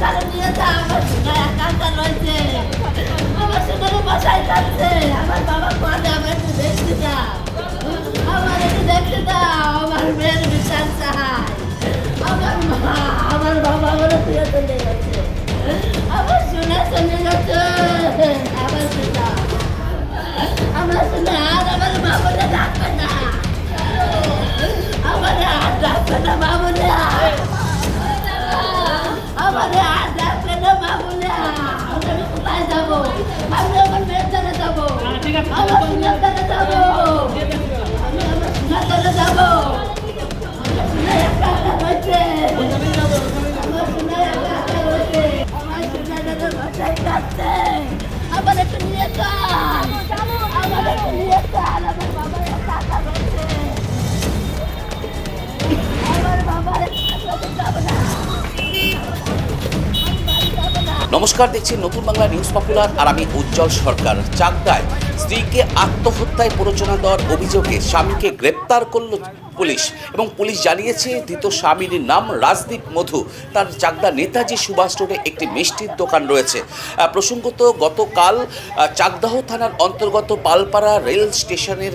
নিয়ে যা আমার সোনা একা একা রয়েছে আমার সোনার বাসায় যাচ্ছে আমার বাবা কোয়ালে আমার একটু দেখতে দাও আমার একটু দেখতে দাও আমার মেয়ের বিচার আমার মা আমার বাবা আমার ফিরে চলে গেছে আমার সোনা আমার সোনা আর আমার বাবাকে ডাকবে না আমার আর ডাকবে না বাবুলে আমি আমার মেয়ের দ্বারা যাব। আমার মেয়ের দ্বারা যাব। নমস্কার, দেখছি নতুন বাংলা নিউজ পপুলার আর আমি উজ্জ্বল সরকার। চাকদায় স্ত্রীকে আত্মহত্যায় প্ররোচনা দেওয়ার অভিযোগে স্বামীকে গ্রেপ্তার করল পুলিশ এবং পুলিশ জানিয়েছে, ধৃত স্বামীর নাম রাজদীপ মধু। তার চাকদা নেতাজি সুভাষ রোডে একটি মিষ্টির দোকান রয়েছে। প্রসঙ্গত গতকাল চাকদাহ থানার অন্তর্গত পালপাড়া রেল স্টেশনের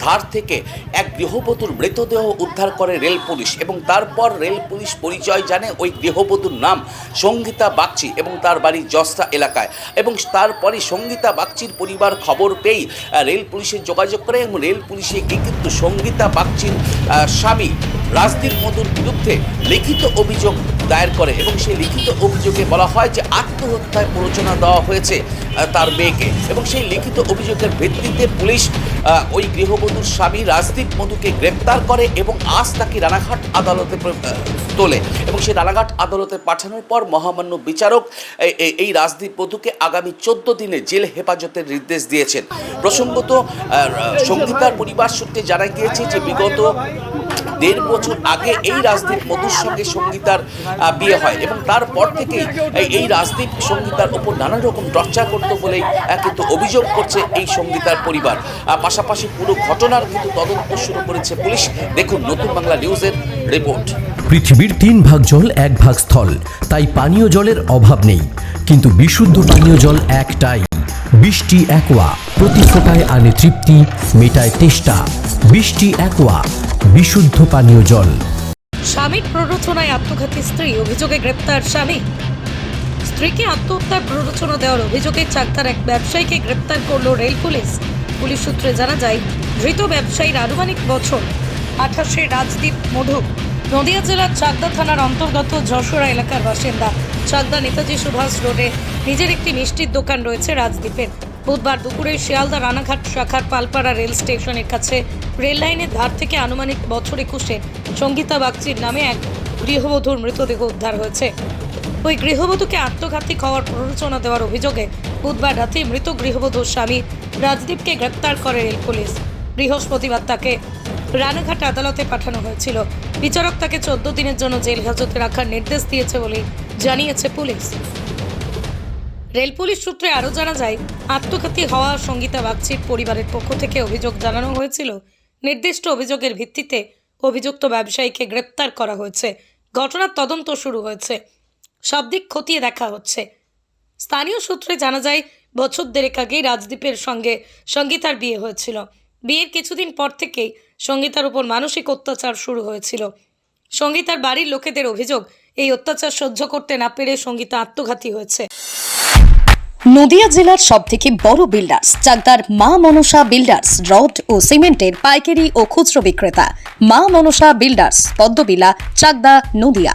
ধার থেকে এক গৃহবধূর মৃতদেহ উদ্ধার করে রেল পুলিশ এবং তারপর রেল পুলিশ পরিচয় জানে ওই গৃহবধূর নাম সঙ্গীতা বাগচি এবং তার বাড়ি জস্তা এলাকায় এবং তারপরে সঙ্গীতা বাগচির পরিবার খবর পেয়েই রেল পুলিশে যোগাযোগ করে এবং রেল পুলিশে গিয়ে কিন্তু সঙ্গীতা বাগচির স্বামী রাজদীপ মধুর বিরুদ্ধে লিখিত অভিযোগ দায়ের করে এবং সেই লিখিত অভিযোগে বলা হয় যে আত্মহত্যায় প্ররোচনা দেওয়া হয়েছে তার মেয়েকে। এবং সেই লিখিত অভিযোগের ভিত্তিতে পুলিশ ওই গৃহবধূর স্বামী রাজদীপ মধুকে গ্রেপ্তার করে এবং আজ তাকে রানাঘাট আদালতে তোলে। এবং সেই রানাঘাট আদালতে পাঠানোর পর মহামান্য বিচারক এই- রাজদীপ মধুকে আগামী চোদ্দ দিনে জেল হেফাজতের নির্দেশ দিয়েছেন। প্রসঙ্গত সঙ্গীতার পরিবার সূত্রে জানা গিয়েছে যে বিগত দেড় বছর আগে এই রাজদীপ মধুর সঙ্গে সঙ্গীতার বিয়ে হয় এবং তারপর থেকেই এই- রাজদীপ সঙ্গীতার ওপর নানা রকম চর্চা করতো বলেই কিন্তু অভিযোগ করছে এই সঙ্গীতার পরিবার। পাশাপাশি পুরো ঘটনার কিন্তু তদন্ত শুরু করেছে পুলিশ। দেখুন নতুন বাংলা নিউজের রিপোর্ট। পৃথিবীর তিন ভাগ জল, এক ভাগ স্থল। তাই পানীয় জলের অভাব নেই। কিন্তু বিশুদ্ধ পানীয় জল একটাই। বৃষ্টি একোয়া, প্রতি ফোটায় আনে তৃপ্তি, মেটায় তেষ্টা। বৃষ্টি একোয়া, বিশুদ্ধ পানীয় জল। স্বামীর প্ররোচনায় আত্মঘাতী স্ত্রী অভিযোগে গ্রেপ্তার স্বামী। স্ত্রীকে আত্মহত্যার প্ররোচনা দেওয়ার অভিযোগে চাকদার এক ব্যবসায়ীকে গ্রেপ্তার করল রেল পুলিশ। পুলিশ সূত্রে জানা যায়, ধৃত ব্যবসায়ীর আনুমানিক বছর আঠাশে রাজদীপ মধু নদিয়া জেলার চাকদা থানার অন্তর্গত যশোরা এলাকার বাসিন্দা চাকদা নেতাজি সুভাষ রোডে নিজের একটি মিষ্টির দোকান রয়েছে রাজদ্বীপের। বুধবার দুপুরে শিয়ালদা রানাঘাট শাখার পালপাড়া রেল স্টেশনের কাছে রেল লাইনের ধার থেকে আনুমানিক বছর একুশে সঙ্গীতা বাগচির নামে এক গৃহবধূর মৃতদেহ উদ্ধার হয়েছে। ওই গৃহবধূকে আত্মঘাতী হওয়ার প্ররোচনা দেওয়ার অভিযোগে বুধবার রাতে মৃত গৃহবধূর স্বামী রাজদীপকে গ্রেপ্তার করে রেল পুলিশ। বৃহস্পতিবার তাকে রানাঘাট আদালতে পাঠানো হয়েছিল। বিচারক তাকে চোদ্দ দিনের জন্য জেল হাজতে রাখার নির্দেশ দিয়েছে বলে জানিয়েছে পুলিশ। রেল পুলিশ সূত্রে আরও জানা যায়, আত্মঘাতী হওয়া সঙ্গীতা বাগচির পরিবারের পক্ষ থেকে অভিযোগ জানানো হয়েছিল। নির্দিষ্ট অভিযোগের ভিত্তিতে অভিযুক্ত ব্যবসায়ীকে গ্রেপ্তার করা হয়েছে। ঘটনার তদন্ত শুরু হয়েছে। সব দিক খতিয়ে দেখা হচ্ছে। স্থানীয় সূত্রে জানা যায়, বছর দেড়েক আগেই রাজদীপের সঙ্গে সঙ্গীতার বিয়ে হয়েছিল। বিয়ের কিছুদিন পর থেকেই সঙ্গীতার উপর মানসিক অত্যাচার শুরু হয়েছিল। সঙ্গীতার বাড়ির লোকেদের অভিযোগ, এই অত্যাচার সহ্য করতে না পেরে সঙ্গীতা আত্মঘাতী হয়েছে। নদিয়া জেলার সব থেকে বড় বিল্ডার্স চাকদার মা মনসা বিল্ডার্স রড ও সিমেন্টের পাইকারি ও খুচরো বিক্রেতা। মা মনসা বিল্ডার্স পদ্মবিলা, চাকদা, নদিয়া।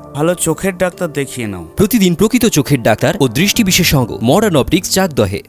ভালো চোখের ডাক্তার দেখিয়ে নাও। প্রতিদিন প্রকৃত চোখের ডাক্তার ও দৃষ্টি বিশেষজ্ঞ মডার্ন অপটিক্স চাকদহে